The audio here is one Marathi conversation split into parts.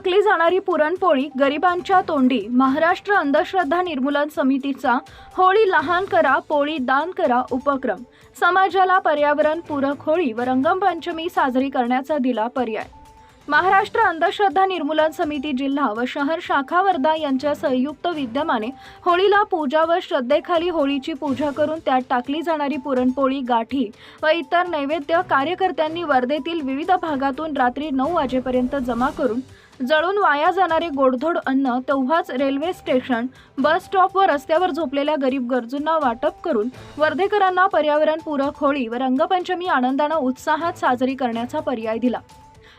टाकली जाणारी पुरणपोळी गरिबांच्या तोंडी. महाराष्ट्र अंधश्रद्धा निर्मूलन समितीचा होळी लहान करा पोळी दान करा उपक्रम. समाजाला पर्यावरण पूरक होळी व रंगपंचमी साजरी करण्याचा दिला पर्याय. महाराष्ट्र अंधश्रद्धा निर्मूलन समिती जिल्हा व शहर शाखा वर्धा यांच्या संयुक्त विद्यमाने होळीला पूजा व श्रद्धेखाली होळीची पूजा करून त्यात टाकली जाणारी पुरणपोळी गाठी व इतर नैवेद्य कार्यकर्त्यांनी वर्धेतील विविध भागातून रात्री नऊ वाजेपर्यंत जमा करून जळून वाया जाणारे गोडधोड अन्न तेव्हाच रेल्वे स्टेशन बस स्टॉप व रस्त्यावर झोपलेल्या गरीब गरजूंना वाटप करून वर्धेकरांना पर्यावरणपूरक होळी व रंगपंचमी आनंदानं उत्साहात साजरी करण्याचा पर्याय दिला.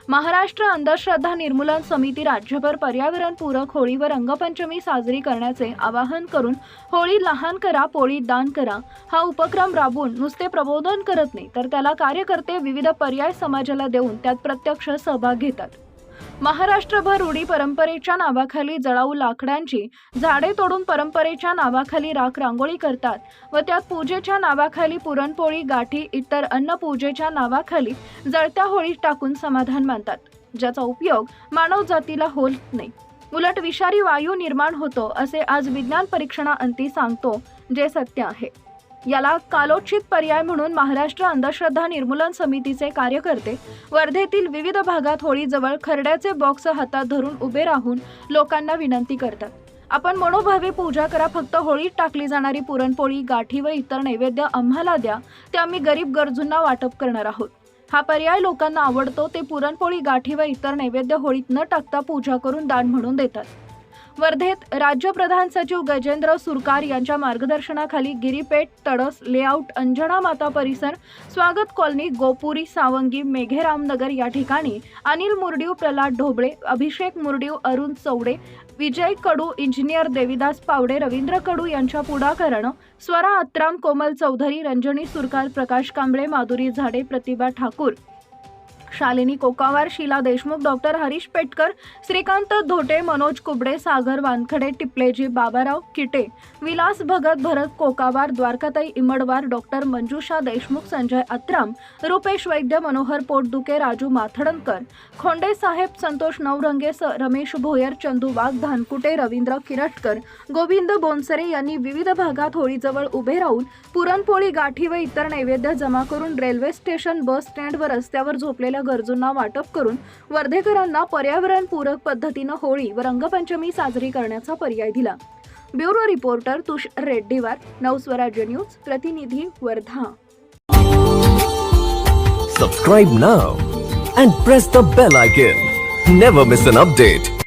महाराष्ट्र अंधश्रद्धा निर्मूलन समिती राज्यभर पर्यावरणपूरक होळी व रंगपंचमी साजरी करण्याचे आवाहन करून होळी लहान करा पोळी दान करा हा उपक्रम राबवून नुसते प्रबोधन करत नाही तर त्याला कार्यकर्ते विविध पर्याय समाजाला देऊन त्यात प्रत्यक्ष सहभाग घेतात. महाराष्ट्रभर रूढी परंपरेच्या नावाखाली जळाऊ लाकडांची झाडे तोडून परंपरेच्या नावाखाली राख रांगोळी करतात व त्यात पूजेच्या नावाखाली पुरणपोळी गाठी इतर अन्न पूजेच्या नावाखाली जळत्या होळी टाकून समाधान मानतात. ज्याचा उपयोग मानव जातीला होत नाही. उलट विषारी वायू निर्माण होतो असे आज विज्ञान परीक्षणाअंती सांगतो जे सत्य आहे. याला कालोचित पर्याय म्हणून महाराष्ट्र अंधश्रद्धा निर्मूलन समितीचे कार्यकर्ते वर्धेतील विविध भागात होळीजवळ खरड्याचे बॉक्स हातात धरून उभे राहून लोकांना विनंती करतात. आपण मनोभावे पूजा करा फक्त होळीत टाकली जाणारी पुरणपोळी गाठी व इतर नैवेद्य आम्हाला द्या ते आम्ही गरीब गरजूंना वाटप करणार आहोत. हा पर्याय लोकांना आवडतो ते पुरणपोळी गाठी व इतर नैवेद्य होळीत न टाकता पूजा करून दान म्हणून देतात. वर्धेत राज्य प्रधान सचिव गजेंद्र सुरकार यांच्या मार्गदर्शनाखाली गिरीपेठ तडस लेआउट अंजना माता परिसर स्वागत कॉलनी गोपुरी सावंगी मेघेरामनगर या ठिकाणी अनिल मुरडीव प्रल्हाद ढोबळे अभिषेक मुरडीव अरुण चौडे विजय कडू इंजिनियर देविदास पावडे रवींद्र कडू यांच्या पुढाकारानं स्वरा अत्राम कोमल चौधरी रंजनी सुरकार प्रकाश कांबळे माधुरी झाडे प्रतिभा ठाकूर शालिनी कोकावार शीला देशमुख डॉक्टर हरीश पेटकर श्रीकांत धोटे मनोज कुबडे सागर वानखडे टिपलेजी बाबाराव किटे विलास भगत भरत कोकावार द्वारकाताई इमडवार डॉक्टर मंजुषा देशमुख संजय अत्राम रुपेश वैद्य मनोहर पोटदुके राजू माथडणकर खोंडे साहेब संतोष नवरंगे स रमेश भोयर चंदू वाघ धानकुटे रवींद्र किरटकर गोविंद बोनसरे यांनी विविध भागात होळीजवळ उभे राहून पुरणपोळी गाठी व इतर नैवेद्य जमा करून रेल्वे स्टेशन बस स्टँड व रस्त्यावर झोपलेल्या गरजूंना वाटप करून वर्धेकरांना पर्यावरणपूरक पद्धतीनं होळी व रंगपंचमी साजरी करण्याचा पर्याय दिला ब्युरो रिपोर्टर तुष रेड्डीवार नवस्वराज्य न्यूज प्रतिनिधी Wardha Subscribe now and press the bell icon. Never miss an update.